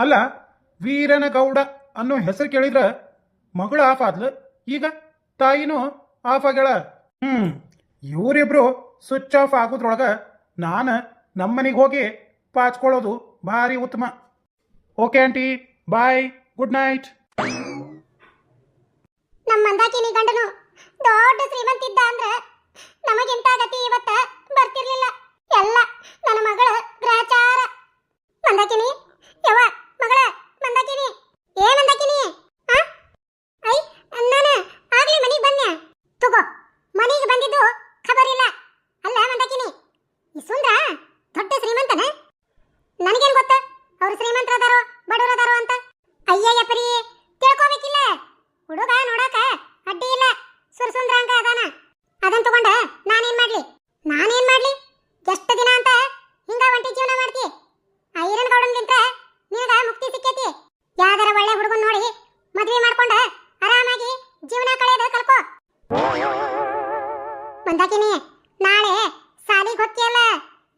ಅಲ್ಲ ವೀರನ ಗೌಡ ಅನ್ನೋ ಹೆಸರು ಕೇಳಿದ್ರ ಮಗಳು ಆಫ್ ಆದ್ಲು. ಈಗ ತಾಯಿನೂ ಆಫ್ ಆಗ್ಯಾಳ. ಹ್ಞೂ ಇವರಿಬ್ರು ಸ್ವಿಚ್ ಆಫ್ ಆಗೋದ್ರೊಳಗೆ ನಾನು ನಮ್ಮನೆಗೆ ಹೋಗಿ ಪಾಚ್ಕೊಳ್ಳೋದು ಭಾರಿ ಉತ್ತಮ. Okay aunty bye good night ನಮ್ಮ ಮಂದಾಕಿನಿ ಗಂಡನು ದೊಡ್ಡ ಶ್ರೀಮಂತಿದ್ದ ಅಂದ್ರ ನಮಗಿಂತ ಗತಿ ಇವತ್ತ ಬರ್ತಿರ್ಲಿಲ್ಲ ಎಲ್ಲ ನನ್ನ ಮಗಳ ಗ್ರಹಚಾರ ಮಂದಾಕಿನಿ ಯವ್ವ ಮಗಳ ಮಂದಾಕಿನಿ ಏ ಮಂದಾಕಿನಿ ಆ? ಐ ನಾನು ಆಗ್ಲೇ ಮನೆಗೆ ಬನ್ನೆ ತಗೋ ಮನೆಗೆ ಬಂದಿದ್ದು ಖಬರ್ ಇಲ್ಲ ಅಲ್ಲ ಮಂದಾಕಿನಿ ಈ ಸುಂದ್ರ ದೊಡ್ಡ ಶ್ರೀಮಂತನ ನನಗೇನ್ ಗೊತ್ತ ಅವ್ರು ಶ್ರೀಮಂತರದಾರೋ ಬಡವರದಾರೋ ಅಂತ ಅಯ್ಯಯ್ಯ ಪರಿ ತಿಳ್ಕೊಬೇಕಿಲ್ಲ ಹುಡುಗ ನೋಡಕ ಅಡ್ಡಿ ಇಲ್ಲ ಸುರ್ಸುಂದ್ರಾಂಗ ಅದಾನ ಅದನ್ ತಗೊಂಡ ನಾನೇನ್ ಮಾಡ್ಲಿ ನಾನೇನ್ ಮಾಡ್ಲಿ ಎಷ್ಟು ದಿನ ಅಂತ ಹಿಂಗ ಒಂಟಿ ಜೀವನ ಮಾಡ್ತಿ ಐರನ್ ಗೌಡನ್ಗಿಂತ ನಿನಗ ಮುಕ್ತಿ ಸಿಕ್ಕೈತಿ ಯಾವ್ದಾರ ಒಳ್ಳೆ ಹುಡುಗನ್ ನೋಡಿ ಮದ್ವೆ ಮಾಡ್ಕೊಂಡ ಆರಾಮಾಗಿ ಜೀವನ ಕಳೆಯೋದು ಕಲ್ಕೋ ಮಂದಾಕಿನಿ ನಾಳೆ ಸಾಲಿಗೆ ಹೊತ್ತಿಯಲ್ಲ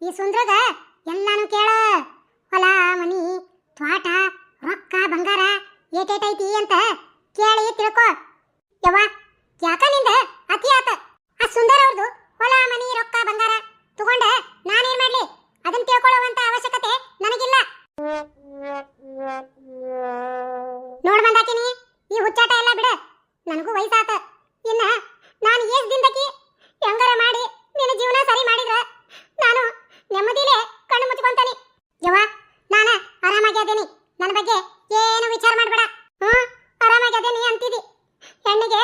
ಈ ಸುಂದ್ರದ ಎಲ್ಲಾನು ಕೇಳ. ಹೊಲ, ಮನಿ ತ್ವಾಟ ರೊಕ್ಕ, ಬಂಗಾರ, ಏಟೇಟೈತಿ ಅಂತ ಕೇಳಿ ತಿಳ್ಕೊ. ಯವ್ವ, ಯಾಕ ನಿಂದ ಅತಿ ಆತ? ಆ ಸುಂದರ ಅವ್ರದ್ದು ಹೊಲ, ಮನಿ, ರೊಕ್ಕ, ಬಂಗಾರ ತಗೊಂಡ ನಾನೇನ್ ಮಾಡ್ಲಿ? ಅದನ್ನ ತಿಳ್ಕೊಳ್ಳುವಂತ ಏನು ವಿಚಾರ ಮಾಡಬೇಡ. ಹ್ಮ್ ಆರಾಮಾಗಿ ಅದೇನಿ ಅಂತಿದಿ. ಹೆಣ್ಣಿಗೆ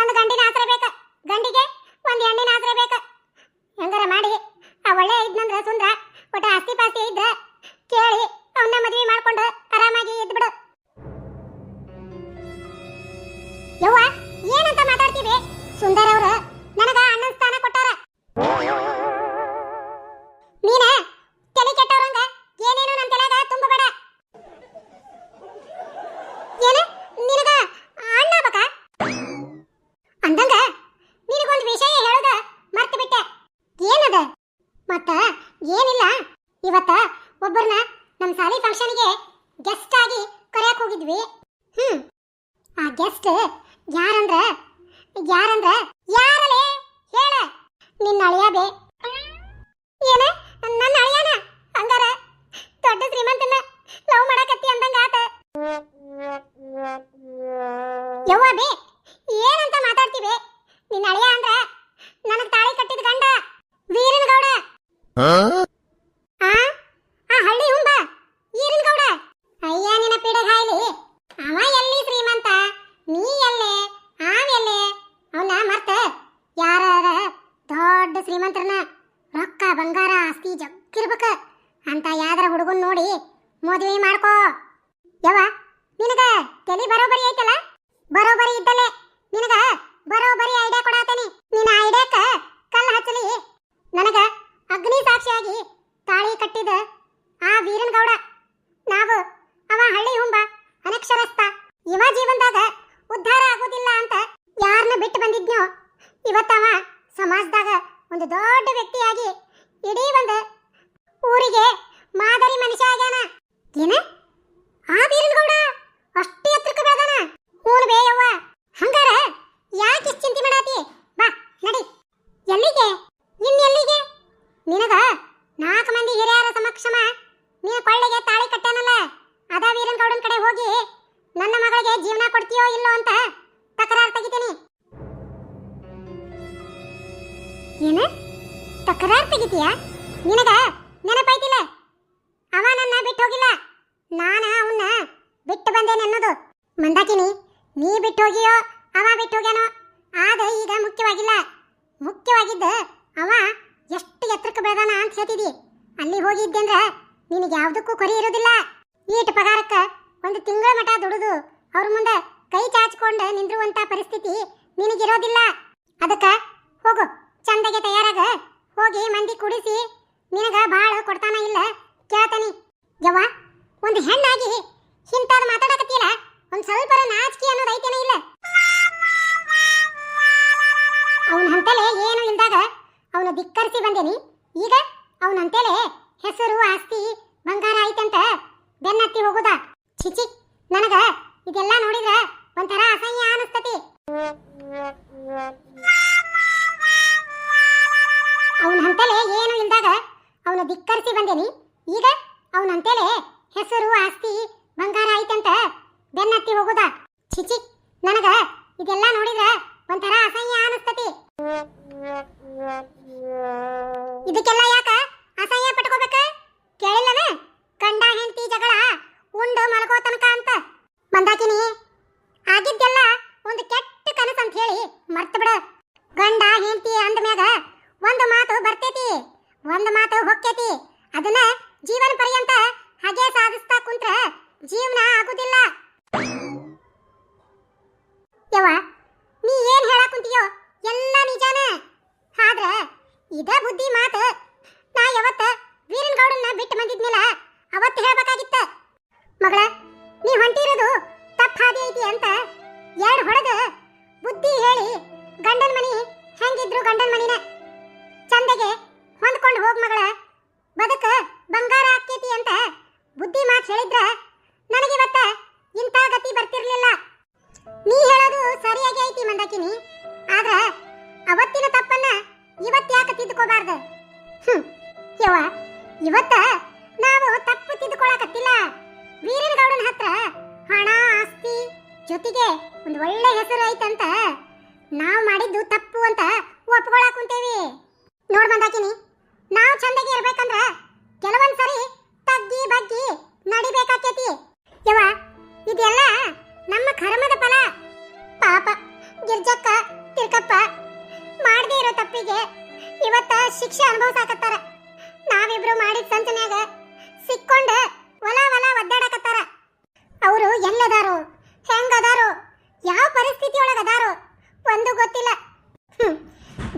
ಒಂದು ಗಂಡಿನ ಆಸರೆ ಬೇಕ. ಗಂಡಿಗೆ ಒಂದು ಹೆಣ್ಣಿನ ಆಸರೆ ಬೇಕ. ಹೆಂಗಾರ ಮಾಡಿ. ಆ ಒಳ್ಳೆ ಇದ್ನಂದ್ರ ಸುಂದ್ರ, ಒಟ್ಟ ಆಸ್ತಿ ಪಾಸ್ತಿ ಇದ್ರ ಕೇಳಿ ಅವನ್ನ ಮದುವೆ ಮಾಡ್ಕೊಂಡು ಆರಾಮಾಗಿ ಇದ್ಬಿಡು ಯವ್ವ, ಏನಂತ ಮಾತಾಡ್ತೀವಿ? ಸುಂದರ ಅವ್ರು ಆ? ಆ ಹಳ್ಳಿ ಹುಂಬ ವೀರನ ಗೌಡ? ಅಯ್ಯ, ನಿನ್ನ ಪಿಡಗಾಯ್ಲಿ ಅವ ಎಲ್ಲಿ ಶ್ರೀಮಂತ? ನೀ ಎಲ್ಲೆ? ಆವೆಲ್ಲೆ ಅವನ ಮರ್ತ. ಯಾರ ದೊಡ್ಡ ಶ್ರೀಮಂತರನ್ನ ರೊಕ್ಕ ಬಂಗಾರ ಆಸ್ತಿ ಜಗ್ಗಿರ್ಬೇಕ. ಅಂತ ಯಾವ್ದಾರ ಹುಡುಗನ್ ನೋಡಿ ಮದುವೆ ಮಾಡ್ಕೋ. ಯವ ನಿನಗ ತಲೆ ಬರೋಬರಿ ಐತಲ್ಲ? ಬರೋಬರಿ ಇದ್ದಲೆ ನಿನಗ ಬರೋಬರಿ ಐಡಿಯಾ ಕೊಡಾತನಿ. ನಿನ್ನ ಐಡಿಯಾಕ ಕಲ್ಲ ಹಚ್ಚಲಿ. ನನಗ ಅಗ್ನಿ ಸಾಕ್ಷಿಯಾಗಿ ತಾಳಿ ಕಟ್ಟಿದ ಆ ವೀರನ್ ಗೌಡ ನಾವು ಅವ ಹಳ್ಳಿ ಹುಂಬ, ಅನಕ್ಷರಸ್ಥ. ಇವ ಜೀವನದಾಗ ಉದ್ಧಾರ ಆಗೋದಿಲ್ಲ ಅಂತ ಯಾರನ್ನ ಬಿಟ್ಟು ಬಂದಿದ್ನೋ ಇವತ್ತವ ಸಮಾಜದಾಗ ಒಂದು ದೊಡ್ಡ ವ್ಯಕ್ತಿಯಾಗಿ ಇಡೀ ಒಂದು ಊರಿಗೆ ಮಾದರಿ ಮನುಷ್ಯ ಆಗ್ಯಾನ. ಏನ? ಆ ವೀರನಗೌಡ ಅಷ್ಟು ಎತ್ತರಕ್ಕೆ ಬೆಳೆದಾನ? ಹೂನ್ ಬೇಯವ್ವ. ಹಂಗಾರ ಯಾಕೆ ಚಿಂತೆ ಮಾಡಾತಿ? ಬಾ, ನಡಿ. ಎಲ್ಲಿಗೆ? ಇನ್ ಎಲ್ಲಿಗೆ? ನಿನಗ ನಾಲ್ಕು ಮಂದಿ ಹಿರಿಯರ ಸಮಕ್ಷಮ ನೀನು ಕೊಳ್ಳೆಗೆ ತಾಳಿ ಕಟ್ಟಾನಲ್ಲ. ಅದ ವೀರನ್ ಗೌಡನ್ ಕಡೆ ಹೋಗಿ ನನ್ನ ಮಗಳಿಗೆ ಜೀವನ ಕೊಡ್ತೀಯೋ ಇಲ್ಲೋ ಅಂತ ತಕರಾರು ತೆಗಿತೀನಿ. ಏನ? ತಕರಾರು ತೆಗಿತೀಯಾ? ನಿನಗ ನೆನಪಾಯ್ತಿಲ್ಲ ಅವ ನನ್ನ ಬಿಟ್ಟು ಹೋಗಿಲ್ಲ. ನಾನ ಅವನ್ನ ಬಿಟ್ಟು ಬಂದೇನೆ ಅನ್ನೋದು. ಮಂದಾಕಿನಿ, ನೀ ಬಿಟ್ಟು ಹೋಗಿಯೋ ಅವ ಬಿಟ್ಟು ಹೋಗ್ಯಾನೋ. ಆದ ಈಗ ಮುಖ್ಯವಾಗಿಲ್ಲ. ಮುಖ್ಯವಾಗಿದ್ದ ಅವ ಎಷ್ಟು ಎತ್ತರಕ್ಕೆ ಬೆಳೆದಾನ ಅಂತ ಹೇಳ್ತಿದಿ ಅಲ್ಲಿ ಹೋಗಿದ್ದೆ ಅಂದ್ರೆ ನಿನಗೆ ಯಾವುದಕ್ಕೂ ಕೊರಿ ಇರೋದಿಲ್ಲ. ಈಟ್ ಪಗಾರಕ್ಕೆ ಒಂದು ತಿಂಗಳ ಮಠ ದುಡಿದು ಅವ್ರ ಮುಂದೆ ಕೈ ಚಾಚ್ಕೊಂಡು ನಿಂದ್ರುವಂತ ಪರಿಸ್ಥಿತಿ ನಿನಗಿರೋದಿಲ್ಲ. ಅದಕ್ಕ ಹೋಗು, ಚಂದಗೆ ತಯಾರಾಗ. ಹೋಗಿ ಮಂದಿ ಕುಡಿಸಿ ನಿನಗ ಭಾಳ ಕೊಡ್ತಾನ ಇಲ್ಲ ಕೇಳ್ತಾನಿ. ಯವ್ವ, ಒಂದು ಹೆಣ್ಣಾಗಿ ಇಂಥದ್ದು ಮಾತಾಡಕತ್ತೀರ ಒಂದು ಸ್ವಲ್ಪ ನಾಚಿಕೆ ಅನ್ನೋದು ಐತೇನ ಇಲ್ಲ? ಬಂದೇನಿ ಈಗ? ಅವನ ಹಂತಲೆ ಹೆಸರು, ಆಸ್ತಿ, ಬಂಗಾರ ಐತಂತ ಬೆನ್ನತ್ತಿ ಹೋಗುದ? ಚಿಚಿ ನನಗ ಇದೆಲ್ಲ ನೋಡಿದ್ರ ಒಂಥರ ಅಸಹ್ಯ ಅನಿಸ್ತತಿ. ಅವನ ಹಂತಲೆ ಏನು ಇಲ್ದಾಗ ಅವನು ಧಿಕ್ಕರಿಸಿ ಬಂದೇನಿ. ಈಗ? ಅವನ ಹಂತಲೆ ಹೆಸರು, ಆಸ್ತಿ, ಬಂಗಾರ ಐತಂತ ಬೆನ್ನತ್ತಿ ಹೋಗುದ? ಚಿಚಿ ನನಗ ಇದೆಲ್ಲ ನೋಡಿದ್ರ ಒಂಥರ ಅಸಹ್ಯ ಅನಿಸ್ತತಿ. ಇದಕ್ಕೆಲ್ಲ ಯಾಕ ಅಸಹ್ಯ ಪಟ್ಕೋಬೇಕ? ಕೇಳಿಲ್ಲನ? ಗಂಡ, ಹೆಂಡತಿ, ಜಗಳ, ಉಂಡು ಮಲಗೋ ತನಕ ಅಂತ. ಮಂದಾಕಿನಿ, ಆಗಿದ್ದೆಲ್ಲ ಒಂದು ಕೆಟ್ಟ ಕನಸು ಅಂತ ಹೇಳಿ ಮರ್ತು ಬಿಡ. ಗಂಡ, ಹೆಂಡತಿ ಅಂದ್ಮ್ಯಾಗ ಒಂದು ಮಾತು ಬರ್ತೈತಿ, ಒಂದು ಮಾತು ಹೊಕ್ಕೈತಿ. ಅದನ್ನ ಜೀವನ ಪರ್ಯಂತ ಹಾಗೆ ಸಾಧಿಸ್ತಾ ಕುಂತ್ರ ಜೀವನ ಆಗುದಿಲ್ಲ. ಇದ ಬುದ್ಧಿ ಮಾತು. ನಾ ಯಾವತ್ತ ವೀರನ್ ಗೌಡನ್ನ ಬಿಟ್ಟು ಬಂದಿದ್ನಿಲ್ಲ, ಅವತ್ತು ಹೇಳ್ಬೇಕಾಗಿತ್ತ. ಮಗಳ, ನೀ ಹೊಂಟಿರೋದು ತಪ್ಪ ಹಾದಿ ಐತಿ ಅಂತ ಎರಡು ಹೊಡೆದು ಬುದ್ಧಿ ಹೇಳಿ ಗಂಡನ ಮನಿ ಹೆಂಗಿದ್ರು ಗಂಡನ ಮನಿನ. ಚಂದಗೆ ಹೊಂದ್ಕೊಂಡು ಹೋಗ್ ಮಗಳ, ಬದುಕ ಬಂಗಾರ ಆಕ್ಕೇತಿ ಅಂತ ಬುದ್ಧಿ ಮಾತು ಹೇಳಿದ್ರ ನನಗಿವತ್ತ ಇಂಥ ಗತಿ ಬರ್ತಿರ್ಲಿಲ್ಲ. ನೀ ಹೇಳೋದು ಸರಿಯಾಗಿ ಐತಿ ಮಂದಾಕಿನಿ, ಆದ್ರ ಅವತ್ತಿನ ತಪ್ಪನ್ನ ಇವತ್ತು ಹ್ಮ್. ಯವ್ವ, ಇವತ್ತ ನಾವು ತಪ್ಪು ತಿದ್ಕೊಳಕತ್ತಿಲ್ಲ ವೀರನ ಗೌಡನ ಹತ್ರ ಹಣ, ಆಸ್ತಿ ಜೊತೆಗೆ ಒಂದು ಒಳ್ಳೆ ಹೆಸರು ಐತಂತ ನಾವು ಮಾಡಿದ್ದು ತಪ್ಪು ಅಂತ ಒಪ್ಕೊಳಕ್ ಕುಂತೇವಿ. ನೋಡ್ ಬಂದಾಕಿನಿ ನಾವು ಚಂದಗೆ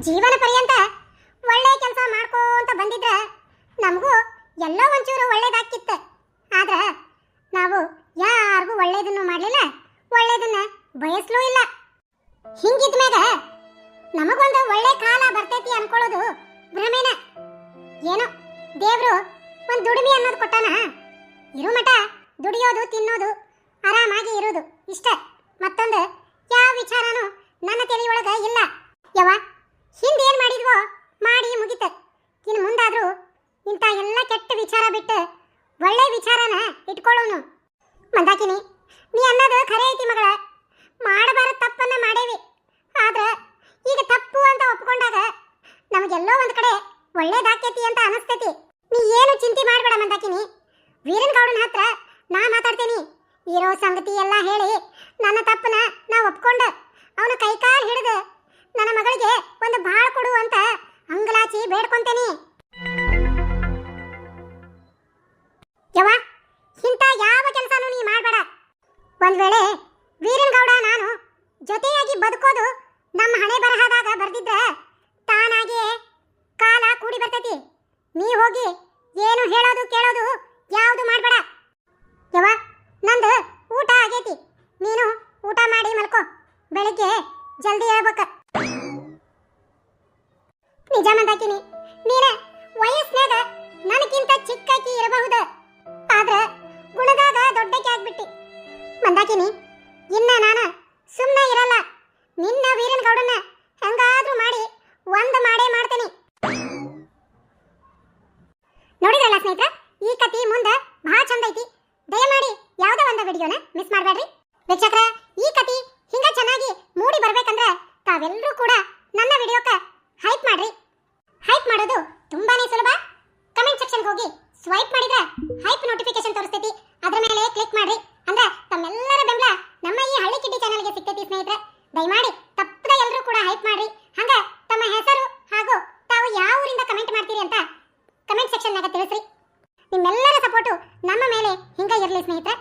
ಜೀವನ ಪರ್ಯಂತ ಒಳ್ಳೆ ಕೆಲಸ ಮಾಡ್ಕೋಂತ ಬಂದಿದ್ರೆ ನಮಗೂ ಎಲ್ಲೋ ಒಂಚೂರು ಒಳ್ಳೇದಾಕಿತ್ತ ಆದ್ರೆ ನಾವು ಯಾರಿಗೂ ಒಳ್ಳೇದನ್ನು ಮಾಡಲಿಲ್ಲ, ಒಳ್ಳೇದನ್ನ ಬಯಸ್ಲೂ ಇಲ್ಲ. ಹಿಂಗಿದ್ಮ್ಯಾಗ ನಮಗೊಂದು ಒಳ್ಳೆ ಕಾಲ ಬರ್ತೈತಿ ಅನ್ಕೊಳ್ಳೋದು ಭ್ರಮೇನ. ಏನೋ ದೇವ್ರು ಒಂದು ದುಡಿಮೆ ಅನ್ನೋದು ಕೊಟ್ಟಾನ? ಇರು ಮಠ, ದುಡಿಯೋದು, ತಿನ್ನೋದು, ಆರಾಮಾಗಿ ಇರೋದು ಇಷ್ಟ. ಮತ್ತೊಂದು ಯಾವ ವಿಚಾರನೂ ನನ್ನ ತಲೆಯೊಳಗೆ ಇಲ್ಲ. ಯವ್ವ ಹಿಂದೇನ್ ಮಾಡಿದ್ವೋ ಮಾಡಿ ಮುಗಿತ ಇನ್ನು ಮುಂದಾದ್ರೂ ಇಂಥ ಎಲ್ಲ ಕೆಟ್ಟ ವಿಚಾರ ಬಿಟ್ಟು ಒಳ್ಳೆ ವಿಚಾರನ ಇಟ್ಕೊಳ್ಳೋನು. ಮಂದಾಕಿನಿ, ನೀ ಅನ್ನೋದು ಖರೆ ಐತಿ ಮಗಳ. ಮಾಡಬಾರ ತಪ್ಪನ್ನ ಮಾಡೇವಿ. ಆದ್ರ ಈಗ ತಪ್ಪು ಅಂತ ಒಪ್ಕೊಂಡಾಗ ನಮಗೆಲ್ಲೋ ಒಂದ್ ಕಡೆ ಒಳ್ಳೇದಾಕೇತಿ ಅಂತ ಅನಸ್ತೈತಿ. ನೀ ಏನು ಚಿಂತೆ ಮಾಡಬೇಡ ಮಂದಾಕಿನಿ. ವೀರನ್ ಗೌಡನ ಹತ್ರ ನಾ ಮಾತಾಡ್ತೀನಿ. ಇರೋ ಸಂಗತಿ ಎಲ್ಲ ಹೇಳಿ ನನ್ನ ತಪ್ಪನ ನಾ ಒಪ್ಕೊಂಡ ಅವನ ಕೈಕಾಲು ಹಿಡಿದು ನನ್ನ ಮಗಳಿಗೆ ಒಂದು ಭಾಳ ಕೊಡು ಅಂತ ಅಂಗಲಾಚಿ ಬೇಡ್ಕೊಂತೇನಿ. ಒಂದ್ ವೇಳೆ ವೀರನ್ಗೌಡ ನಾನು ಜೊತೆಯಾಗಿ ಬದುಕೋದು ನಮ್ಮ ಹಣೆ ಬರಹದಾಗ ಬರ್ದಿದ್ರೆ ತಾನಾಗಿಯೇ ಕಾಲ ಕೂಡಿ ಬರ್ತೈತಿ. ನೀ ಹೋಗಿ ಏನು ಹೇಳೋದು ಕೇಳೋದು ಯಾವುದು ಮಾಡಬೇಡ. ಯವ ನಂದು ಊಟ ಆಗೈತಿ. ನೀನು ಊಟ ಮಾಡಿ ಮಲ್ಕೋ. ಬೆಳಿಗ್ಗೆ ಜಲ್ದಿ ಹೇಳ್ಬೇಕ. ನಿಜ ಮಂದಾಕಿನಿ, ನೀನ ವಯಸ್ಸಿನಾಗ ನನಗಿಂತ ಚಿಕ್ಕಾಕಿ ಇರಬಹುದು. ಆದ್ರೆ ಗುಣದಾಗ ದೊಡ್ಡಕ್ಕೆ ಆಗ್ಬಿಟ್ಟಿ. ಮಂದಾಕಿನಿ ಇನ್ನ ನಾನು ಸುಮ್ಮನೆ ಇರಲ್ಲ. ಸ್ನೇಹಿತರೆ